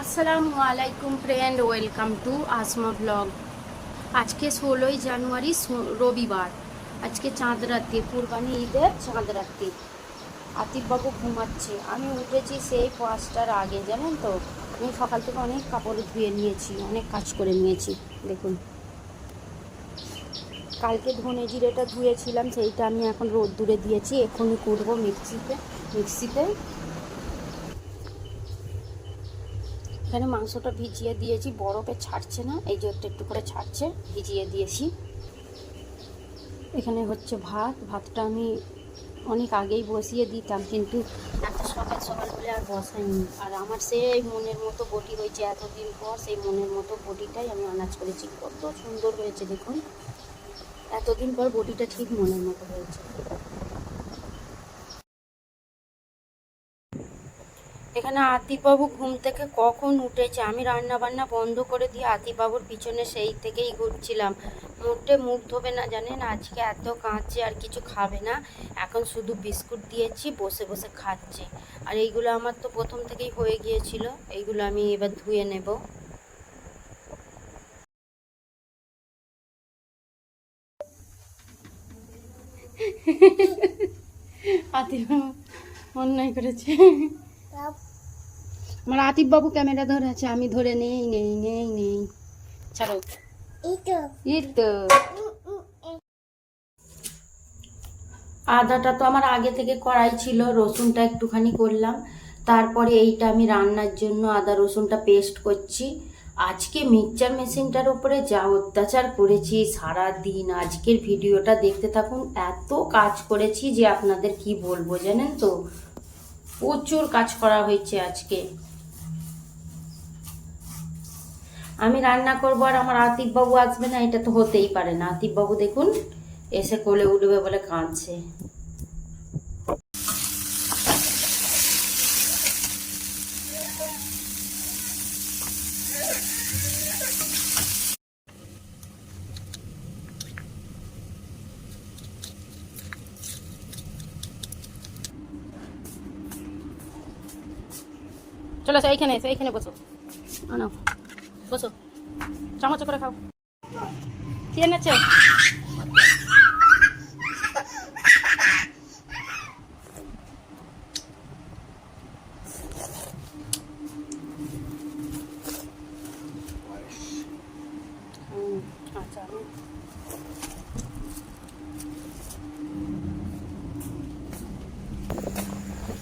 আসসালামু আলাইকুম friend welcome to Asma blog আজকে ষোলোই জানুয়ারি রবিবার। আজকে চাঁদ রাত্রি, কুরবানি ঈদের চাঁদ রাত্রি। আতিফবাবু ঘুমাচ্ছে। আমি উঠেছি সেই পাঁচটার আগে, জানেন তো? আমি সকাল থেকে অনেক কাপড় ধুয়ে নিয়েছি, অনেক কাজ করে নিয়েছি, দেখুন। কালকে ধনে জিরেটা ধুয়েছিলাম, সেইটা আমি এখন রোদ্দুরে দিয়েছি। এখনই করব মিক্সিতে মিক্সিতে এখানে মাংসটা ভিজিয়ে দিয়েছি। বরফে ছাড়ছে না, এই যে একটু একটু করে ছাড়ছে, ভিজিয়ে দিয়েছি। এখানে হচ্ছে ভাত, ভাতটা আমি অনেক আগেই বসিয়ে দিতাম, কিন্তু এত সকাল সকাল বলে আর বসাইনি। আর আমার সেই মনের মতো বটি হয়েছে, এতদিন পর সেই মনের মতো বটিটাই আমি আনাজ করেছি। কত সুন্দর হয়েছে দেখুন। এতদিন পর বটিটা ঠিক মনের মতো হয়েছে। এখানে আতিফবাবু ঘুম থেকে কখন উঠেছে? আমি রান্না বান্না বন্ধ করে দিয়ে আতিফবাবুর পিছনে সেই থেকেই ঘুরছিলাম। মোটে মুখ ধোবে না জানেন? আজকে এত কাঁদছে আর কিছু খাবে না। এখন শুধু বিস্কুট দিয়েছি বসে বসে খাচ্ছে। আর এইগুলো আমার তো প্রথম থেকেই হয়ে গিয়েছিল। এইগুলো আমি এবার ধুয়ে নেব। আতিফবাবু অন্যায় করেছে। আমার আতিফ বাবু ক্যামেরা ধরে আছে আমি ধরে নেই নেই নেই নেই। ছাড়ো। এই তো। আদাটা তো আমার আগে থেকে কড়াই ছিল রসুনটা একটুখানি করলাম। তারপরে এইটা আমি রান্নার জন্য আদা রসুনটা পেস্ট করছি। আজকে মিক্সচার মেশিনটার উপরে যা অত্যাচার করেছি সারা দিন আজকের ভিডিওটা দেখতে থাকুন। এত কাজ করেছি যে আপনাদের কি বলব জানেন তো? প্রচুর কাজ করা হয়েছে আজকে। আমি রান্না করব আর আমার আতিফ বাবু আসবে না এটা তো হতেই পারে না। আতিফ বাবু দেখুন এসে কোলে উঠবে বলে কাঁদছে। চলো এসো, এইখানে এসো এইখানে বসো। আনো। বসো। চামচ করে খাও। কি এনেছে হুম, আচ্ছা আমি-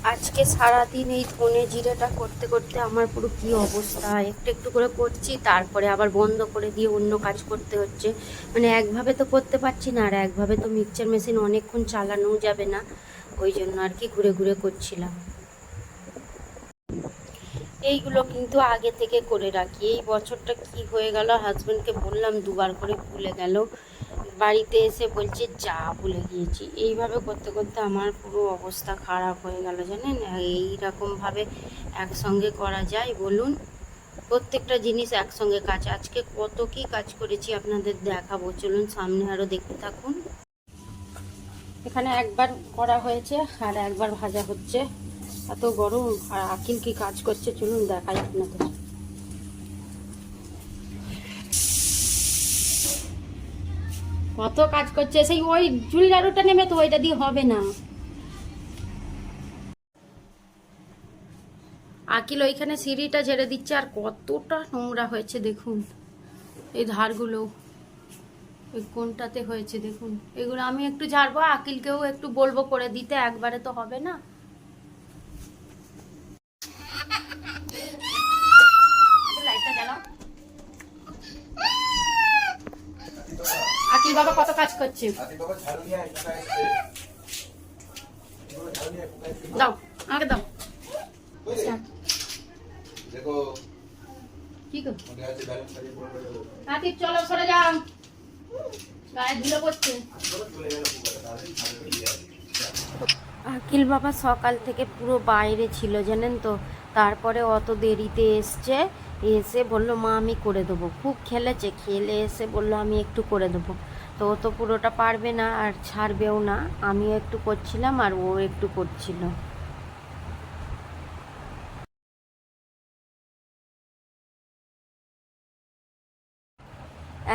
আজকে সারাদিন এই ধনে জিরেটা করতে করতে আমার পুরো কি অবস্থা? একটু একটু করে করছি, তারপরে আবার বন্ধ করে দিয়ে অন্য কাজ করতে হচ্ছে। মানে একভাবে তো করতে পারছি না, আর একভাবে তো মিক্সচার মেশিন অনেকক্ষণ চালানোও যাবে না। ওই জন্য আর কি ঘুরে ঘুরে করছিলাম। এইগুলো কিন্তু আগে থেকে করে রাখি। এই বছরটা কি হয়ে গেল? হাজব্যান্ডকে বললাম, দুবার করে ভুলে গেল। বাড়িতে এসে বলছে, যা ভুলে গিয়েছি। এইভাবে করতে করতে আমার পুরো অবস্থা খারাপ হয়ে গেল, জানেন? এইরকমভাবে একসঙ্গে করা যায়। বলুন, প্রত্যেকটা জিনিস একসঙ্গে কাজ। আজকে কত কি কাজ করেছি আপনাদের দেখাবো। চলুন সামনে আরও দেখতে থাকুন। এখানে একবার করা হয়েছে আর একবার ভাজা হচ্ছে। এত গরম আর আকিল কি কাজ করছে? চলুন দেখাই আপনাদের। কত কাজ করছে, সেই ওই ঝাড়ুটা নেমে তো, ওইটা দিয়ে হবে না। আকিল ওইখানে সিঁড়িটা ঝেড়ে দিচ্ছে, আর কতটা নোংরা হয়েছে দেখুন, এই ধারগুলো। এই কোনটাতে হয়েছে দেখুন, এগুলো আমি একটু ঝাড়বো, আকিলকেও একটু বলব করে দিতে, একবারে তো হবে না লাইটটা জ্বালাও আকিল বাবা কত কাজ করছে? দাও দাও। আতিফ। আকিল বাবা সকাল থেকে পুরো বাইরে ছিল, জানেন তো? তারপরে অত দেরিতে এসছে, এসে বলল, মা, আমি করে দেবো। খুব খেলেছে, খেলে এসে বলল, আমি একটু করে দেবো। তো ও তো পুরোটা পারবে না আর ছাড়বেও না। আমিও একটু করছিলাম আর ও একটু করছিল।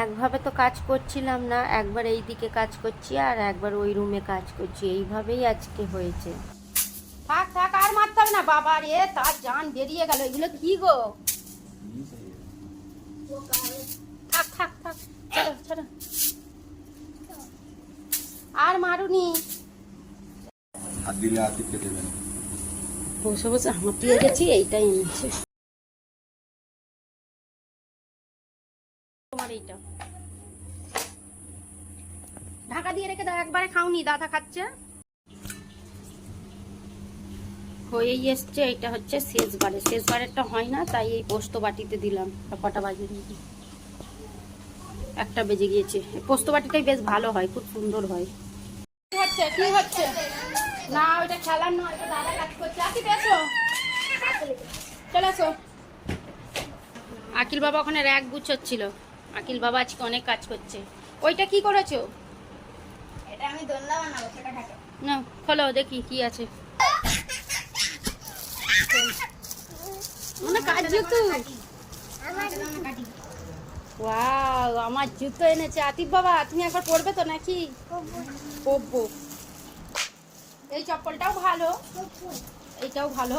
একভাবে তো কাজ করছিলাম না একবার এই দিকে কাজ করছি আর একবার ওই রুমে কাজ করছি। এইভাবেই আজকে হয়েছে। থাক থাক আর মারতাম না বাবা রে তার জান বেরিয়ে গেল। এগুলো কি গো? থাক থাক থাক চলো চলো। আর মারুনি। হাত দিলে আতিককে দেবেন বসে বসে হাঁপিয়ে গেছি এইটাই এনেছে তোমার এইটা। ঢাকা দিয়ে রেখে দাও একবারে খাওনি দাদা খাচ্ছে। হয়েই এসছে এটা হচ্ছে শেষবারে। শেষবারেরটা হয় না তাই এই পোস্ত বাটিতে দিলাম কটা বাজে একটা বেজে গিয়েছে। পোস্ত বাটিটাই বেশ ভালো হয় খুব সুন্দর হয়। হচ্ছে কি হচ্ছে? না ওইটা খেলার নয় ওটা দাদা কাজ করছে। আসি এসো। চলে এসো। আকিল বাবা ওখানে র্যাক গুছোচ্ছিল। আকিল বাবা আজকে অনেক কাজ করছে। ওইটা কি করেছ? এটা আমি দোলনা বানাবো ছোটখাটো না খোলো দেখি কি আছে। মানে কাজ জুতো। আমার ওয়াও আমার জুতো এনেছে। আতিফ বাবা তুমি একবার পরবে তো নাকি? পরবো। এই চপ্পলটাও ভালো। এইটাও ভালো।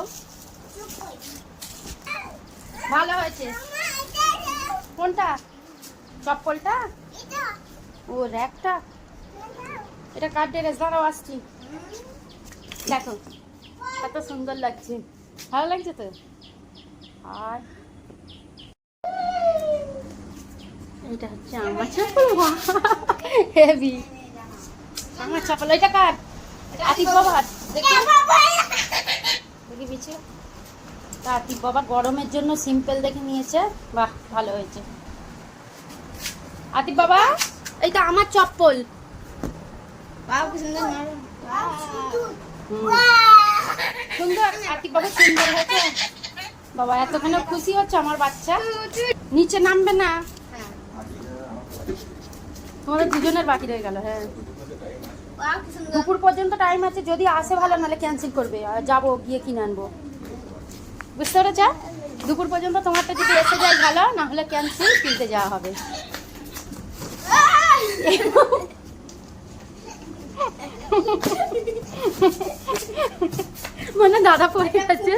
ভালো হয়েছে। কোনটা? চপ্পলটা? ও র্যাকটা? এটা কার ড্রেস? দাঁড়াও আসছি। দেখো এত সুন্দর লাগছে। ভালো লাগছে তো? আর? এটা হচ্ছে আমার চপ্পল হেভি আমার চপ্পল। এটা কার? বাবার? দেখি। তা গরমের জন্য সিম্পল দেখে নিয়েছে। বাহ ভালো হয়েছে। আতিফ বাবা এইটা আমার চপ্পল। বাবা সুন্দর। বাবা সুন্দর হয়েছে। বাবা এতখানি খুশি হচ্ছে আমার বাচ্চা। নিচে নামবে না। তোমাদের দুজনের বাকি রয়ে গেল হ্যাঁ। দুপুর পর্যন্ত টাইম আছে, যদি আসে ভালো, নাহলে ক্যান্সেল করবে। আর যাব, গিয়ে কিনে আনব। বুঝতে পেরেছ? দুপুর পর্যন্ত তোমারটা যদি এসে যায় ভালো না হলে ক্যান্সেল কিনতে যাওয়া হবে। মানে দাদা পড়ে গেছে।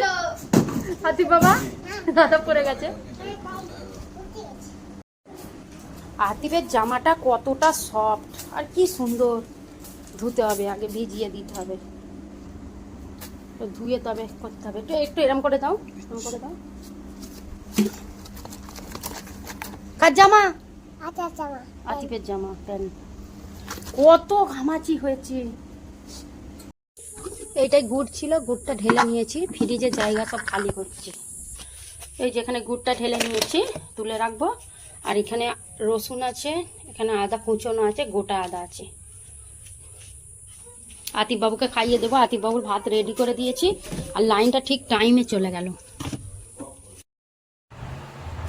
হাতি বাবা, দাদা পড়ে গেছে। আতিফের জামাটা কতটা সফট আর কি সুন্দর। ধুতে হবে আগে ভিজিয়ে দিতে হবে। তো ধুয়ে তবে করতে হবে। একটু একটু এরম করে দাও এরম করে দাও। কার জামা? আতিফের জামা প্যান্ট। কত ঘামাচি হয়েছে। এইটাই গুড় ছিল গুড়টা ঢেলে নিয়েছি। ফ্রিজে জায়গা সব খালি করছে এই যেখানে গুড়টা ঢেলে নিয়েছি তুলে রাখব। আর এখানে রসুন আছে এখানে আদা কুচনো আছে গোটা আদা আছে। আতিফ বাবুকে খাইয়ে দেবো। আতিফ বাবুর ভাত রেডি করে দিয়েছি। আর লাইনটা ঠিক টাইমে চলে গেল।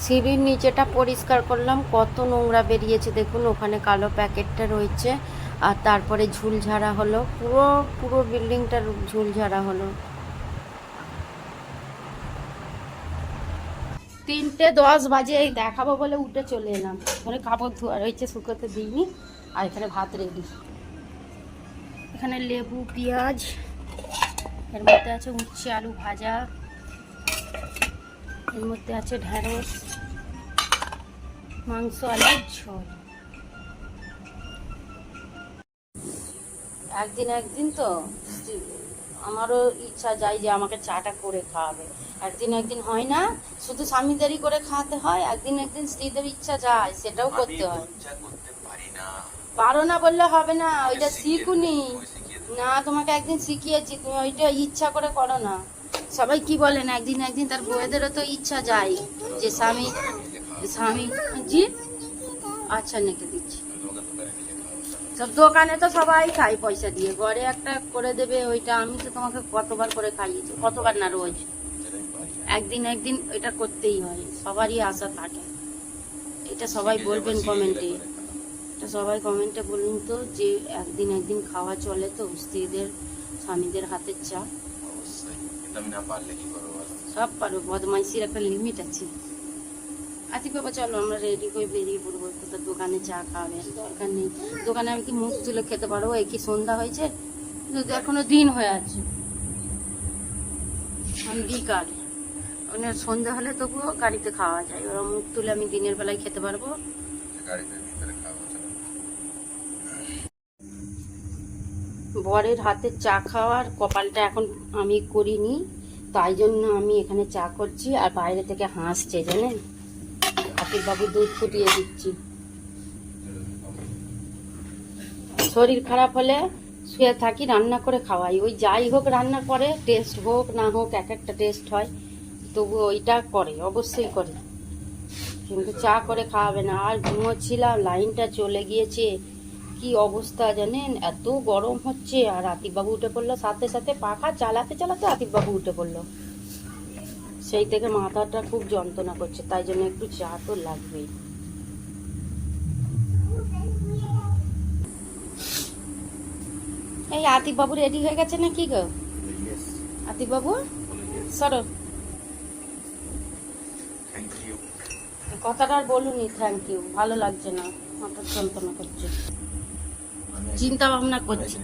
সিঁড়ির নিচেটা পরিষ্কার করলাম। কত নোংরা বেরিয়েছে দেখুন, ওখানে কালো প্যাকেটটা রয়েছে। আর তারপরে ঝুল ঝাড়া হলো। পুরো পুরো বিল্ডিংটার ঝুল ঝাড়া হলো। তিনটে দশ বাজে, এই দেখাবো বলে উঠে চলে এলাম। ওখানে কাপড় ধোয়া রয়েছে, শুকোতে দিইনি। আর এখানে ভাত রেডি এখানে লেবু পেঁয়াজ এর মধ্যে আছে উচ্ছে আলু ভাজা এর মধ্যে আছে ঢ্যাঁড়স মাংস আলুর ঝোল। একদিন একদিন তো আমারও ইচ্ছা যায় যে আমাকে চাটা করে খাওয়াবে। একদিন একদিন হয় না শুধু স্বামীদেরই করে খাওয়াতে হয় একদিন একদিন স্ত্রীদের ইচ্ছা যায় সেটাও করতে হয়। পারো না। বললে হবে না, ওইটা শিখুনি। না, তোমাকে একদিন শিখিয়েছি, তুমি ওইটা ইচ্ছা করে করো না। সবাই কি বলেন, একদিন একদিন তার বউয়েদেরও তো ইচ্ছা যায় যে স্বামী স্বামী, জি? আচ্ছা নেকে দিচ্ছি। সব দোকানে তো সবাই খায় পয়সা দিয়ে, ঘরে একটা করে দেবে ওইটা, আমি তো তোমাকে কতবার করে খাইয়েছি, কতবার না রোজ। একদিন একদিন এটা করতেই হয়, সবারই আশা থাকে। এটা সবাই বলবেন কমেন্টে। সবাই কমেন্টে বলুন তো যে একদিন একদিন খাওয়া চলে তো স্ত্রীদের স্বামীদের হাতের চা? সব পারো বদমাইশির একটা লিমিট আছে। আতিক বাবা চলো আমরা রেডি করে বেরিয়ে পড়ব কোথাও দোকানে চা খাবে দরকার নেই। দোকানে আমি কি মুখ তুলে খেতে পারব? এই কি সন্ধ্যা হয়েছে? কিন্তু এখনও দিন হয়ে আছে। আমি বিকাল মানে সন্ধ্যা হলে তবুও গাড়িতে খাওয়া যায়। ওরা মুখ তুলে আমি দিনের বেলায় খেতে পারব। গাড়িতে ভিতরে খাওয়া যাবে বরের হাতে চা খাওয়ার কপালটা এখন আমি করিনি, তাই জন্য আমি এখানে চা করছি আর বাইরে থেকে হাসছে, জানেন? বাবু দুধ ফুটিয়ে দিচ্ছি। শরীর খারাপ হলে শুয়ে থাকি, রান্না করে খাওয়াই। ওই যাই হোক রান্না করে, টেস্ট হোক না হোক, এক একটা টেস্ট হয়। তবু ওইটা করে, অবশ্যই করে। কিন্তু চা করে খাওয়াবে না। আর ঘুমোচ্ছিলাম, লাইনটা চলে গিয়েছে। কি অবস্থা জানেন? এত গরম হচ্ছে আর আতিকবাবু উঠে পড়ল সাথে সাথে পাখা চালাতে চালাতে আতিকবাবু উঠে পড়ল। সেই থেকে মাথাটা খুব যন্ত্রণা করছে তাই জন্য একটু চা তো লাগবেই। এই আতিকবাবু রেডি হয়ে গেছে না কি গো ইয়েস আতিকবাবু সরো। কথাটা আর বলুনি থ্যাংক ইউ ভালো লাগছে না মাথার যন্ত্রণা করছে। চিন্তা ভাবনা করছি।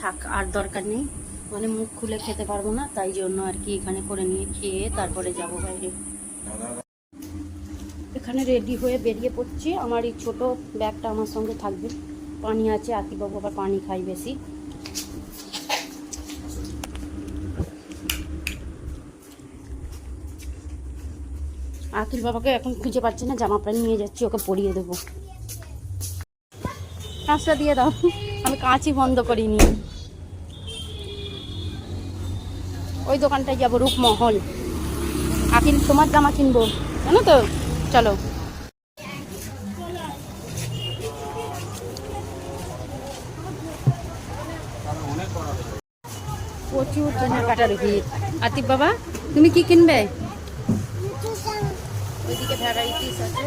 থাক, আর দরকার নেই। মানে মুখ খুলে খেতে পারব না, তাই জন্য আর কি এখানে করে নিয়ে খেয়ে তারপরে যাব বাইরে। এখানে রেডি হয়ে বেরিয়ে পড়ছি। আমার এই ছোট ব্যাগটা আমার সঙ্গে থাকবে। পানি আছে, আতিবাবু আবার পানি খাই বেশি। আকিল বাবাকে এখন খুঁজে পাচ্ছি না, জামা প্যান্ট নিয়ে যাচ্ছি, ওকে পরিয়ে দেবো। কাজটা দিয়ে দাও। আমি কাঁচই বন্ধ করিনি। ওই দোকানটায় যাব, রূপমহল। আকিল তোমার জামা কিনবো? জানো তো? চলো। প্রচুর কেনাকাটার ভিড় আতিফ বাবা, তুমি কি কিনবে? ওইদিকে ভ্যারাইটিস আছে।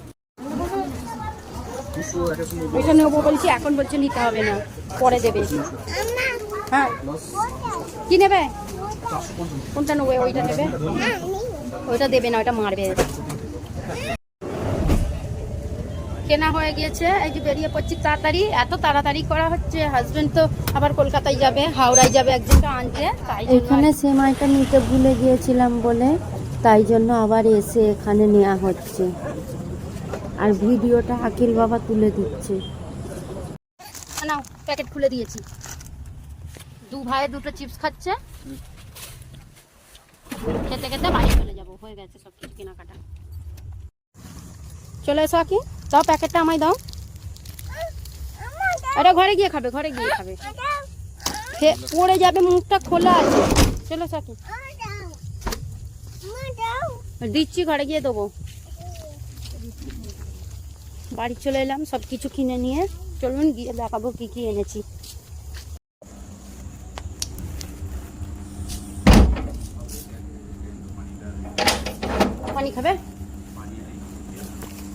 ওইটা নেব বলছি, এখন বলছে নিতে হবে না, পরে দেবে। হ্যাঁ। কি নেবে? কোনটা নেবে? ওইটা নেবে? ওইটা দেবে না, ওইটা মারবে। কেনা হয়ে গিয়েছে, এই যে বেরিয়ে পড়ছি তাড়াতাড়ি, এত তাড়াতাড়ি করা হচ্ছে। হাজবেন্ড তো আবার কলকাতায় যাবে, হাওড়ায় যাবে একজনটা তাই এখানে সেমাইটা নিতে ভুলে গিয়েছিলাম বলে, তাই জন্য আবার এসে এখানে নেওয়া হচ্ছে। আর ভিডিওটা আকিল বাবা তুলে দিচ্ছে। নাও প্যাকেট খুলে দিয়েছি। দু ভাই দুটো চিপস খাচ্ছে। খেতে খেতে বাড়ি চলে যাব, হয়ে গেছে সব কিছু কেনাকাটা। চলে এসো আকি দাও প্যাকেটটা আমায় দাও। এটা ঘরে গিয়ে খাবে, ঘরে গিয়ে খাবে। পড়ে যাবে, মুখটা খোলা আছে। চলো সাকি দিচ্ছি, ঘরে গিয়ে দেবো। বাড়ি চলে এলাম, সব কিছু কিনে নিয়ে। চলুন গিয়ে দেখাবো কি কি এনেছি। পানি খাবে?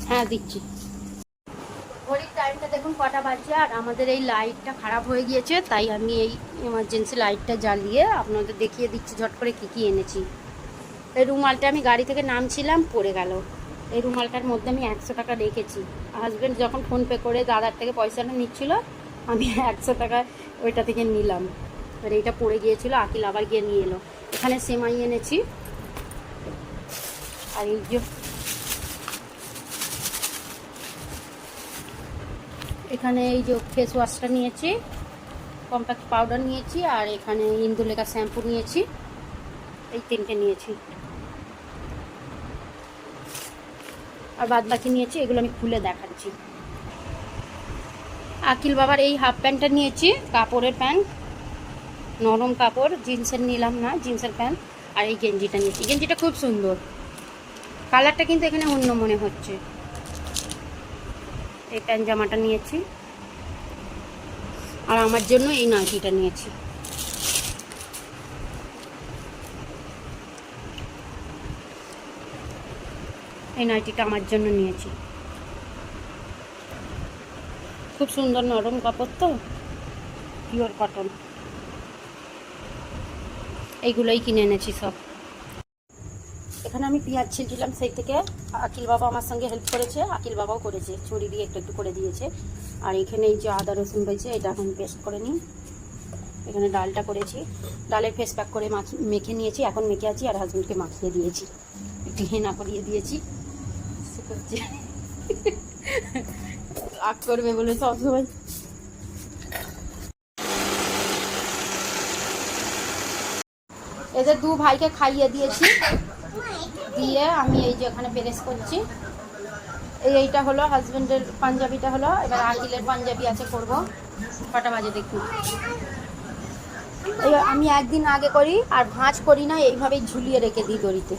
হ্যাঁ দিচ্ছি। ঘড়ির টাইমটা দেখুন, কটা বাজছে আর আমাদের এই লাইটটা খারাপ হয়ে গিয়েছে, তাই আমি এই এমার্জেন্সি লাইটটা জ্বালিয়ে আপনাদের দেখিয়ে দিচ্ছি, ঝট করে কি কি এনেছি। এই রুমালটা আমি গাড়ি থেকে নামছিলাম, পড়ে গেল। এই রুমালটার মধ্যে আমি একশো টাকা রেখেছি। হাজব্যান্ড যখন ফোনপে করে দাদার থেকে পয়সাটা নিচ্ছিল, আমি একশো টাকা ওইটা থেকে নিলাম। এবার এইটা পড়ে গিয়েছিল, আকিল আবার গিয়ে নিয়ে এলো। এখানে সেমাই এনেছি। আর এই যে এখানে এই যে ফেস ওয়াশটা নিয়েছি কম্প্যাক্ট পাউডার নিয়েছি, আর এখানে ইন্দুলেখা শ্যাম্পু নিয়েছি। এই তিনটে নিয়েছি। আর বাদ বাকি নিয়েছি, এগুলো আমি খুলে দেখাচ্ছি। আকিল বাবার এই হাফ প্যান্টটা নিয়েছি, কাপড়ের প্যান্ট, নরম কাপড়, জিন্সের নিলাম না, জিন্সের প্যান্ট, আর এই গেঞ্জিটা নিয়েছি। গেঞ্জিটা খুব সুন্দর। কালারটা কিন্তু এখানে অন্য মনে হচ্ছে। এই প্যান্ট জামাটা নিয়েছি। আর আমার জন্য এই নাইটিটা নিয়েছি। এই নাইটিটা আমার জন্য নিয়েছি। খুব সুন্দর নরম কাপড় তো পিওর কটন এইগুলোই কিনে এনেছি সব। এখানে আমি পেঁয়াজ ছিলছিলাম সেই থেকে। আকিল বাবা আমার সঙ্গে হেল্প করেছে, আকিল বাবাও করেছে। ছড়ি দিয়ে একটু একটু করে দিয়েছে। আর এখানে এই যে আদা, রসুন রয়েছে এটা এখন পেস্ট করে নিই। এখানে ডালটা করেছি। ডালের ফেস প্যাক করে মাখ নিয়েছি। এখন মেখে আছি আর হাজব্যান্ডকে মাখিয়ে দিয়েছি। একটু হেনা করিয়ে দিয়েছি। শুকোচ্ছে আগ করবে বলে সবসময় এদের দু ভাইকে খাইয়ে দিয়েছি। দিয়ে আমি এই যে এখানে প্রেস করছি। এই এইটা হলো হাজবেন্ডের পাঞ্জাবিটা হলো। এবার আকিলের পাঞ্জাবি আছে করব কটা বাজে এই আমি একদিন আগে করি, আর ভাঁজ করি না, এইভাবেই ঝুলিয়ে রেখে দিই দড়িতে।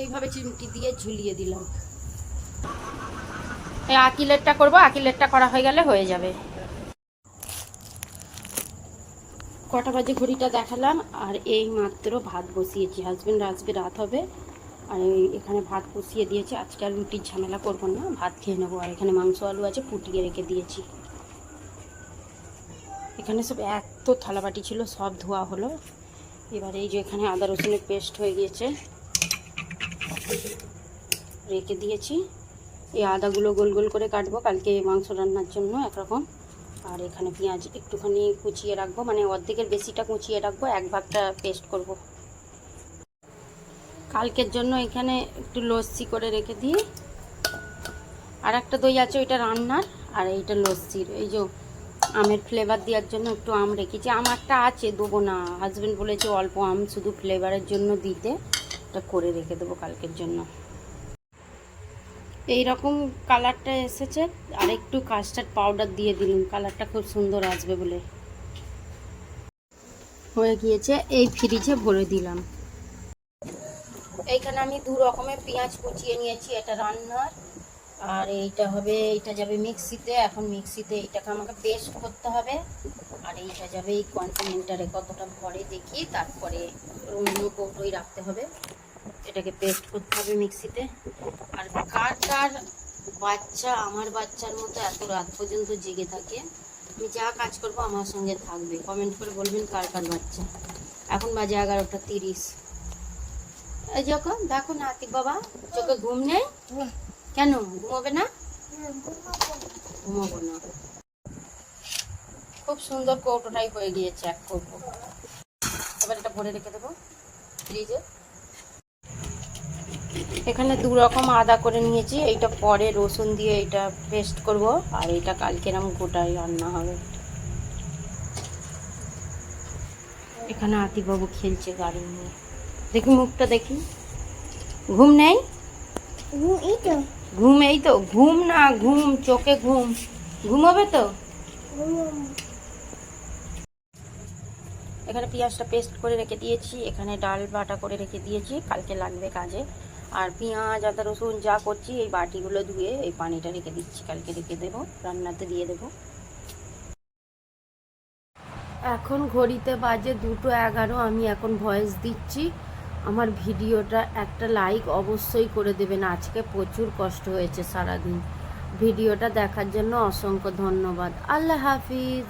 এইভাবে চিমটি দিয়ে ঝুলিয়ে দিলাম। এই আকিলেরটা করব আকিলেরটা করা হয়ে গেলে হয়ে যাবে। কটা বাজে ঘড়িটা দেখালাম আর এই মাত্র ভাত বসিয়েছি। হাজব্যান্ড আসবে রাত হবে আর এখানে ভাত বসিয়ে দিয়েছি। আজকে আর রুটির ঝামেলা করব না ভাত খেয়ে নেব। আর এখানে মাংস আলু আছে ফুটিয়ে রেখে দিয়েছি। এখানে সব এত থালাবাটি ছিল সব ধোয়া হলো। এবার এই যে এখানে আদা রসুনের পেস্ট হয়ে গিয়েছে। রেখে দিয়েছি। এই আদাগুলো গোল গোল করে কাটবো। কালকে মাংস রান্নার জন্য একরকম। আর এখানে পেঁয়াজ একটুখানি কুচিয়ে রাখব। মানে অর্ধেকের বেশিটা কুচিয়ে রাখব। এক ভাগটা পেস্ট করব। কালকের জন্য এখানে একটু লস্যি করে রেখে দিই। আর একটা দই আছে, ওইটা রান্নার। আর এইটা লস্যির। এই যে আমের ফ্লেভার দেওয়ার জন্য একটু আম রেখেছি। আম একটা আছে, দেবো না। হাজব্যান্ড বলেছে অল্প আম শুধু ফ্লেভারের জন্য দিতে। এটা করে রেখে দেবো কালকের জন্য। এই রকম কালারটা এসেছে, আর একটু কাস্টার্ড পাউডার দিয়ে দিলাম। কালারটা খুব সুন্দর আসবে বলে। হয়ে গিয়েছে, এই ফ্রিজে ভরে দিলাম। এইখানে আমি দু রকমের পেঁয়াজ কুচিয়ে নিয়েছি, এটা রান্নার। আর এইটা হবে, এইটা যাবে মিক্সিতে। এখন মিক্সিতে এইটাকে আমাকে পেস্ট করতে হবে। আর এইটা যাবে এই কন্টিনেন্টারে কতটা ভরে দেখি, তারপরে অন্য কৌটোই রাখতে হবে। এটাকে পেস্ট করতে হবে মিক্সিতে। আর কার কার বাচ্চা, আমার বাচ্চার মতো এত রাত পর্যন্ত জেগে থাকে। আমি যা কাজ করব আমার সঙ্গে থাকবে। কমেন্ট করে বলবেন কার কার বাচ্চা। এখন বাজে এগারোটা তিরিশ। যখন দেখো না, আতিক বাবা, চোখে ঘুম নেই? কেন, ঘুমোবে না? ঘুমাবো না। খুব সুন্দর কৌটোটাই হয়ে গিয়েছে এক কৌটো। এবার এটা ভরে রেখে দেবো। ফ্রিজে এখানে দু রকম আদা করে নিয়েছি। এইটা পরে রসুন দিয়ে এটা পেস্ট করব। আর এটা কালকে এরম গোটাই রান্না হবে। এখানে আতিবাবু খেলছে গাড়ি নিয়ে। দেখি মুখটা দেখি। ঘুম নেই? ঘুম এই তো। ঘুম না ঘুম চোখে ঘুম। ঘুমাবে তো? এখানে পেঁয়াজটা পেস্ট করে রেখে দিয়েছি। এখানে ডাল বাটা করে রেখে দিয়েছি। কালকে লাগবে কাজে। আর পেঁয়াজ, আদা, রসুন যা করছি, এই বাটিগুলো ধুয়ে এই পানিটা রেখে দিচ্ছি। কালকে রেখে দেবো, রান্নাতে দিয়ে দেবো। এখন ঘড়িতে বাজে দুটো এগারো, আমি এখন ভয়েস দিচ্ছি। আমার ভিডিওটা একটা লাইক অবশ্যই করে দেবেন। আজকে প্রচুর কষ্ট হয়েছে সারাদিন। ভিডিওটা দেখার জন্য অসংখ্য ধন্যবাদ। আল্লাহ হাফিজ।